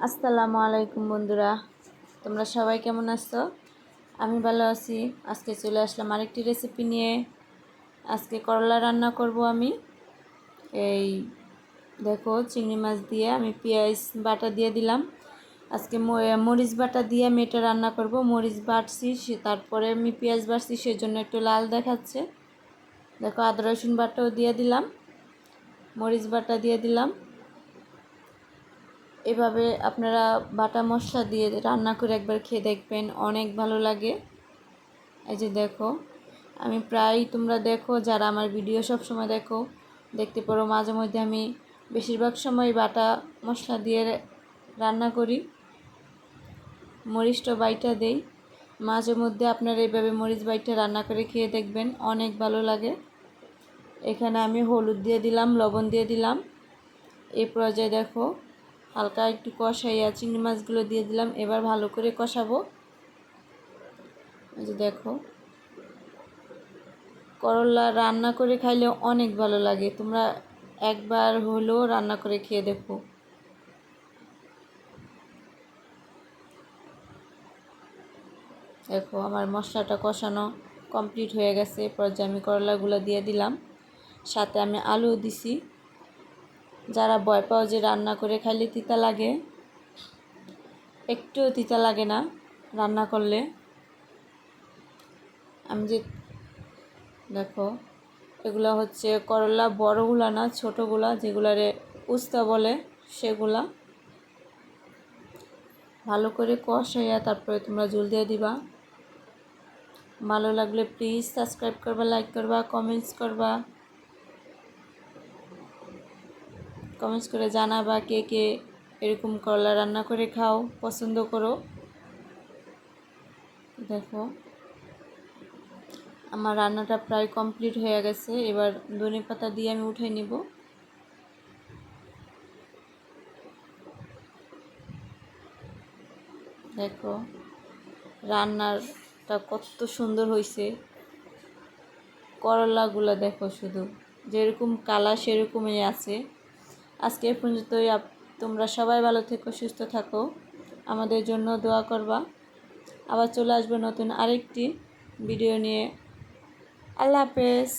আসসালামু আলাইকুম বন্ধুরা। তোমরা সবাই কেমন আছো? আমি ভালো আছি। আজকে চলে আসলাম আরেকটি রেসিপি নিয়ে। আজকে করলা রান্না করব আমি। এই দেখো, চিংড়ি মাছ দিয়ে আমি পেঁয়াজ বাটা দিয়ে দিলাম। আজকে মরিচ বাটা দিয়ে আমি এটা রান্না করব। মরিচ বাটছি, সে- তারপরে আমি পেঁয়াজ বাটছি, সেজন্য একটু লাল দেখাচ্ছে। দেখো, আদা রসুন বাটাও দিয়ে দিলাম। মরিচ বাটা দিয়ে দিলাম। এভাবে আপনারা বাটা মশলা দিয়ে রান্না করে একবার খেয়ে দেখবেন, অনেক ভালো লাগে। এই যে দেখো, আমি প্রায় তোমরা দেখো, যারা আমার ভিডিও সব সময় দেখো, দেখতে পারো মাঝে মধ্যে আমি বেশিরভাগ সময় বাটা মশলা দিয়ে রান্না করি। মরিচটা বাইটা দেই। মাঝে মধ্যে আপনারা এইভাবে মরিচ বাইটা রান্না করে খেয়ে দেখবেন, অনেক ভালো লাগে। এখানে আমি হলুদ দিয়ে দিলাম, লবণ দিয়ে দিলাম। এই পর্যায়ে দেখো হালকা একটু কষাইয়া চিংড়ি মাছগুলো দিয়ে দিলাম। এবার ভালো করে কষাবো। যে দেখো, করলা রান্না করে খাইলে অনেক ভালো লাগে। তোমরা একবার হলেও রান্না করে খেয়ে দেখো। দেখো, আমার মশলাটা কষানো কমপ্লিট হয়ে গেছে। পর্যায়ে আমি করলাগুলো দিয়ে দিলাম, সাথে আমি আলু দিছি। যারা ভয় পাও যে রান্না করে খাইলে তিতা লাগে, একটুও তিতা লাগে না রান্না করলে। আমি যে দেখো, এগুলো হচ্ছে করলা বড়গুলা না ছোটোগুলা যেগুলারে উস্তা বলে সেগুলা। ভালো করে কষাইয়া তারপরে তোমরা জল দিয়ে দিবা। ভালো লাগলে প্লিজ সাবস্ক্রাইব করবা লাইক করবা কমেন্টস করবা। কমেন্টস করে জানাবা কে কে এরকম করলা রান্না করে খাও, পছন্দ করো। দেখো, আমার রান্নাটা প্রায় কমপ্লিট হয়ে গেছে। এবার ধনে পাতা দিয়ে আমি উঠে নিব। দেখো রান্নারটা কত সুন্দর হয়েছে করলাগুলো দেখো শুধু, যেরকম কালার সেরকমই আছে। আজকে পর্যন্তই। তোমরা সবাই ভালো থেকো, সুস্থ থাকো। আমাদের জন্য দোয়া করবা। আবার চলে আসবে নতুন আরেকটি ভিডিও নিয়ে। আল্লাহ হাফেজ।